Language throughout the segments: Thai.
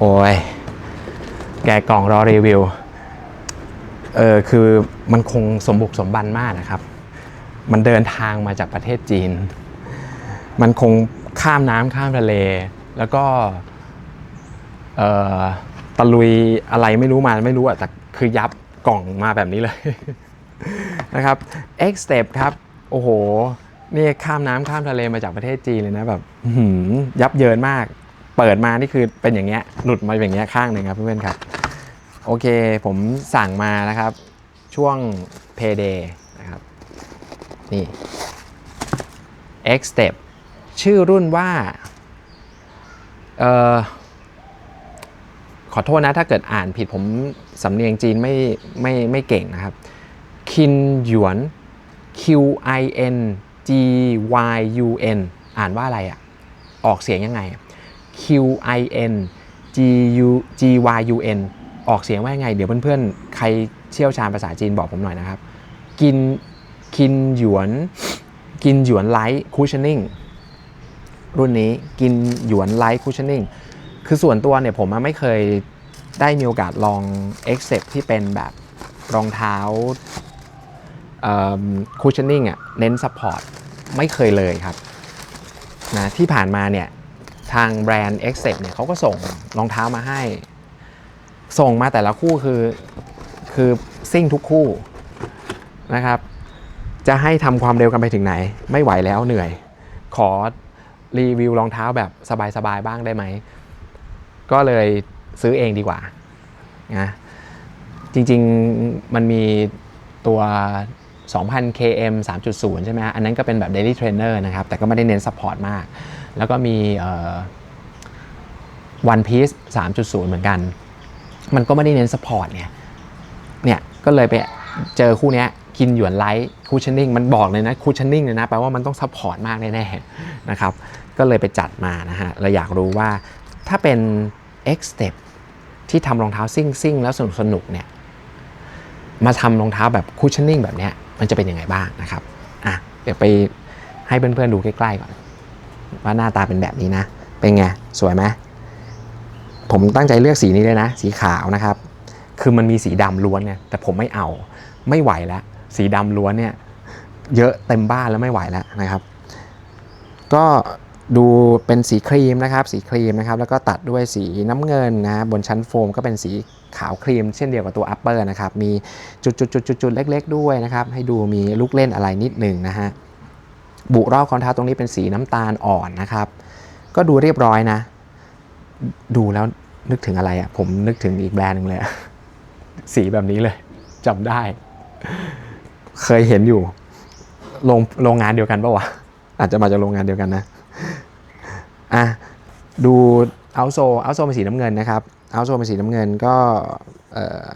โอ้ย แกกล่องรอรีวิว เออคือมันคงสมบุกสมบันมากนะครับ มันเดินทางมาจากประเทศจีน มันคงข้ามน้ำข้ามทะเล แล้วก็เออตะลุยอะไรไม่รู้มาไม่รู้อะแต่คือยับกล่องมาแบบนี้เลย นะครับ X Step ครับ โอ้โห นี่ข้ามน้ำข้ามทะเลมาจากประเทศจีนเลยนะแบบหืยับเยินมาก เปิดมานี่คือเป็นอย่างเงี้ยหลุดมาอย่างเงี้ยข้างหนึ่งครับเพื่อนๆครับ โอเคผมสั่งมานะครับ ช่วง Payday นะครับ นี่ X Step ชื่อรุ่นว่าเอ่อขอโทษนะถ้าเกิดอ่านผิดผมสำเนียงจีนไม่ไม่ไม่เก่งนะครับ คินหยวน Q I N G Y U N อ่านว่าอะไรอะออกเสียงยังไง Q I N G U G Y U N ออกเสียงว่ายังไง เดี๋ยวเพื่อนๆ ใครเชี่ยวชาญภาษาจีนบอกผมหน่อยนะครับ กินคินหยวนกินหยวนไลท์คูชชนิ่งรุ่นนี้กินหยวนไลท์คูชชนิ่งคือส่วนตัวเนี่ยผมไม่เคยได้มีโอกาสลอง e x c e p ที่เป็นแบบรองเท้าคูชชนิ่งอะเน้นซัพพอร์ตไม่เคยเลยครับนะที่ผ่านมาเนี่ย ทางแบรนด์ e x c e p เนี่ยเขาก็ส่งรองเท้ามาให้ ส่งมาแต่ละคู่คือคือซิ่งทุกคู่นะครับ จะให้ทำความเร็วกันไปถึงไหน ไม่ไหวแล้วเหนื่อย ขอรีวิวรองเท้าแบบสบายๆบ้างได้ไหม ก็เลยซื้อเองดีกว่านะจริงๆมันมีตัว 2,000 km 3.0 ใช่ไหมฮะอันนั้นก็เป็นแบบ daily trainer นะครับ แต่ก็ไม่ได้เน้น support มาก แล้วก็มีเอ่อ One Piece 3.0 เหมือนกัน มันก็ไม่ได้เน้น support เนี่ยเนี่ยก็เลยไปเจอคู่นี้กินหยวนไลท์คูชนนิ่งมันบอกเลยนะคูชนนิ่งเลยนะแปลว่ามันต้อง support มากแน่ๆนะครับก็เลยไปจัดมานะฮะเราอยากรู้ว่าถ้าเป็น X Step ที่ทำรองเท้าซิ่งซิ่งๆแล้วสนุกสนุกๆเนี่ยมาทำรองเท้าแบบคูชนิ่งแบบเนี้ยมันจะเป็นยังไงบ้างนะครับอะเดี๋ยวไปให้เพื่อนๆดูใกล้ๆก่อน ว่าหน้าตาเป็นแบบนี้นะ เป็นไง สวยไหมผมตั้งใจเลือกสีนี้เลยนะ สีขาวนะครับ คือมันมีสีดำล้วนเนี่ยแต่ผมไม่เอาไม่ไหวแล้ว สีดำล้วนเนี่ยเยอะเต็มบ้านแล้วไม่ไหวแล้วนะครับ ก็ดูเป็นสีครีมนะครับ สีครีมนะครับ แล้วก็ตัดด้วยสีน้ำเงินนะบนชั้นโฟมก็เป็นสีขาวครีม เช่นเดียวกับตัว upper นะครับ มีจุดๆๆๆเล็ก ๆ ด้วยนะครับ ให้ดูมีลูกเล่นอะไรนิดหนึ่งนะฮะ บุรอบคอนทราสต์ตรงนี้เป็นสีน้ำตาลอ่อนนะครับ ก็ดูเรียบร้อยนะ ดูแล้วนึกถึงอะไรอะ่ะ ผมนึกถึงอีกแบรนด์หนึ่งเลย สีแบบนี้เลยจำได้ เคยเห็นอยู่โรงโรงงานเดียวกันปะวะ อาจจะมาจากโรงงานเดียวกันนะ อะ ดูเอาโซเอาโซเป็นสีน้ำเงินนะครับเอาโซเป็นสีน้ำเงินก็เอ่อ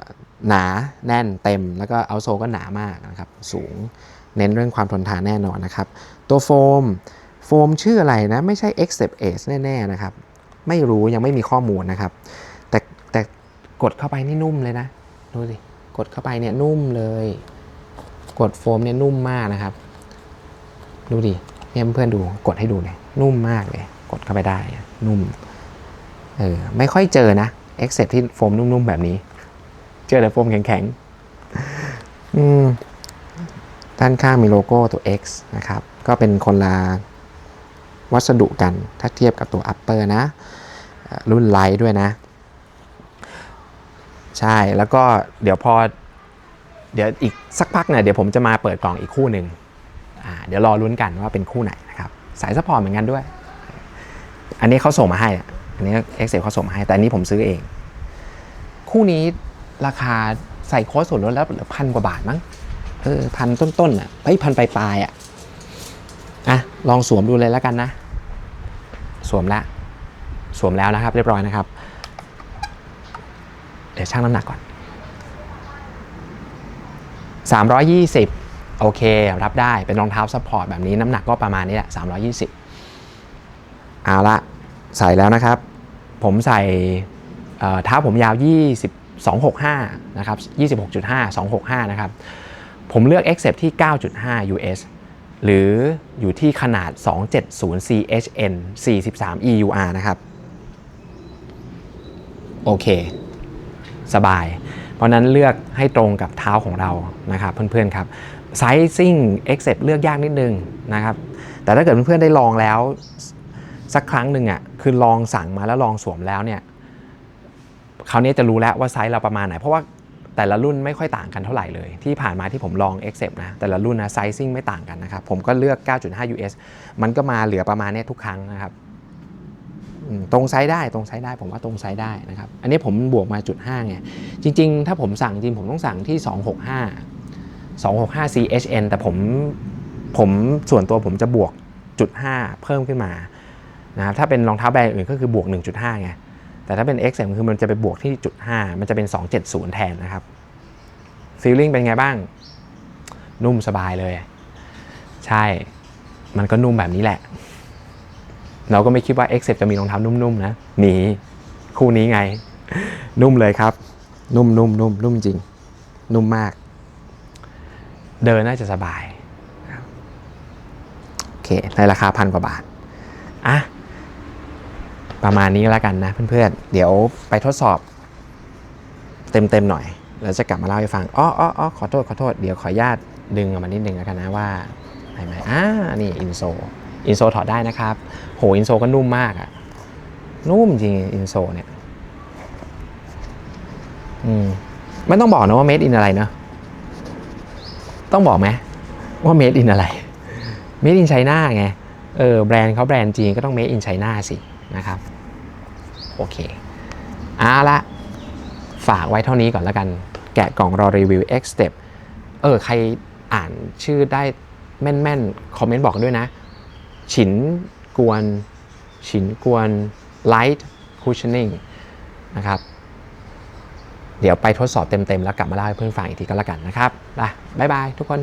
หนาแน่นเต็ม แล้วก็เอาโซก็หนามากนะครับสูงเน้นเรื่องความทนทานแน่นอนนะครับ ตัวโฟมโฟมชื่ออะไรนะ ไม่ใช่ x c e p Ace แน่ๆนะครับ ไม่รู้ยังไม่มีข้อมูลนะครับ แต่แต่กดเข้าไปนี่นุ่มเลยนะ ดูสิ กดเข้าไปเนี่ยนุ่มเลย กดโฟมเนี่ยนุ่มมากนะครับ ดูดิเนี่ยเพื่อนดูกดให้ดูเลยนุ่มมากเลย กดเข้าไปได้นุ่มเออไม่ค่อยเจอนะ e x c e p ที่โฟมนุ่มๆแบบนี้ จอแต่โฟมแข็งๆด้านข้างมีโลโก้ตัว X นะครับ ก็เป็นคนละวัสดุกัน ถ้าเทียบกับตัว Upper นะ รุ่นไลท์ด้วยนะ ใช่ แล้วก็เดี๋ยวพอ เดี๋ยวอีกสักพักเนี่ยเดี๋ยวผมจะมาเปิดกล่องอีกคู่หนึ่ง เดี๋ยวรอลุ้นกันว่าเป็นคู่ไหนนะครับ สายซัพพอร์ตเหมือนกันด้วย อันนี้เขาส่งมาให้อะอันนี้เอ็กเซลเขาส่งมาให้ แต่อันนี้ผมซื้อเอง คู่นี้ ราคาใส่โค้ดส่วนลดแล้วเหลือพันกว่าบาทมั้งเออพันต้นๆอะเฮ้ยพันปลายๆอะอะลองสวมดูเลยแล้วกันนะ สวมละสวมแล้วนะครับ เรียบร้อยนะครับ เดี๋ยวชั่งน้ำหนักก่อน 320 โอเค รับได้เป็นรองเท้าซัพพอร์ตแบบนี้น้ำหนักก็ประมาณนี้แหละ 320 เอาละใส่แล้วนะครับ ผมใส่เอ่อเท้าผมยาว 20 265 นะครับ 26.5 265 นะครับ ผมเลือก Accept ที่ 9.5 US หรืออยู่ที่ขนาด 270 CHN 43 EUR นะครับ โอเค สบาย เพราะนั้นเลือกให้ตรงกับเท้าของเรานะครับเพื่อนๆครับไซซิ่ง Accept เลือกยากนิดนึงนะครับ แต่ถ้าเกิดเพื่อนๆได้ลองแล้วสักครั้งหนึ่งอะคือลองสั่งมาแล้วลองสวมแล้วเนี่ย คราวนี้จะรู้แล้วว่าไซส์เราประมาณไหน เพราะว่าแต่ละรุ่นไม่ค่อยต่างกันเท่าไหร่เลย ที่ผ่านมาที่ผมลอง Accept นะแต่ละรุ่นนะไซซิ่งไม่ต่างกันนะครับ ผมก็เลือก 9.5 US มันก็มาเหลือประมาณนี้ทุกครั้งนะครับตรงไซส์ได้ตรงไซส์ได้ผมว่าตรงไซส์ได้นะครับ อันนี้ผมบวกมาจุด5ไงจริง ๆ ถ้าผมสั่งจริงผมต้องสั่งที่ 265 265 CHN แต่ผมผมส่วนตัวผมจะบวกจุด5เพิ่มขึ้นมานะครับถ้าเป็นรองเท้าแบรนด์อื่นก็คือบวก 1.5ไง แต่ถ้าเป็น X เนี่ยคือมันจะไปบวกที่จุด5มันจะเป็น 270 แทนนะครับฟีลลิ่งเป็นไงบ้าง นุ่มสบายเลย ใช่ มันก็นุ่มแบบนี้แหละ เราก็ไม่คิดว่า X จะมีรองเท้านุ่มๆนะมีคู่นี้ไง นุ่มเลยครับ นุ่มนุ่มนุ่มนุ่มจริง นุ่มมาก เดินน่าจะสบายโอเคในราคาพันกว่าบาทอะ ประมาณนี้แล้วกันนะเพื่อนๆ เดี๋ยวไปทดสอบ เต็มๆหน่อย แล้วจะกลับมาเล่าให้ฟัง อ้ออ้ออ้อขอโทษ ขอโทษ เดี๋ยวขออนุญาตดึงออกมานิดนึงแล้วกันนะว่าไหนไหมอ่า นี่อินโซ อินโซถอดได้นะครับ โห อินโซก็นุ่มมากอะนุ่มจริงอินโซเนี่ย อืม ไม่ต้องบอกนะว่าเมดอินอะไรเนอะต้องบอกไหมว่าเมดอินอะไร เมดอินไชน่าไง เออแบรนด์เขาแบรนด์จีนก็ต้องเมดอินไชน่าสินะครับ โอเคเอาละฝากไว้เท่านี้ก่อนแล้วกัน แกะกล่องรอรีวิว X Step เออ ใครอ่านชื่อได้แม่นๆ คอมเมนต์บอกด้วยนะ ฉินกวน ฉินกวน Light Cushioning นะครับ เดี๋ยวไปทดสอบเต็มๆ แล้วกลับมาเล่าให้เพื่อนฟังอีกทีก็แล้วกันนะครับไปบ๊ายบายทุกคน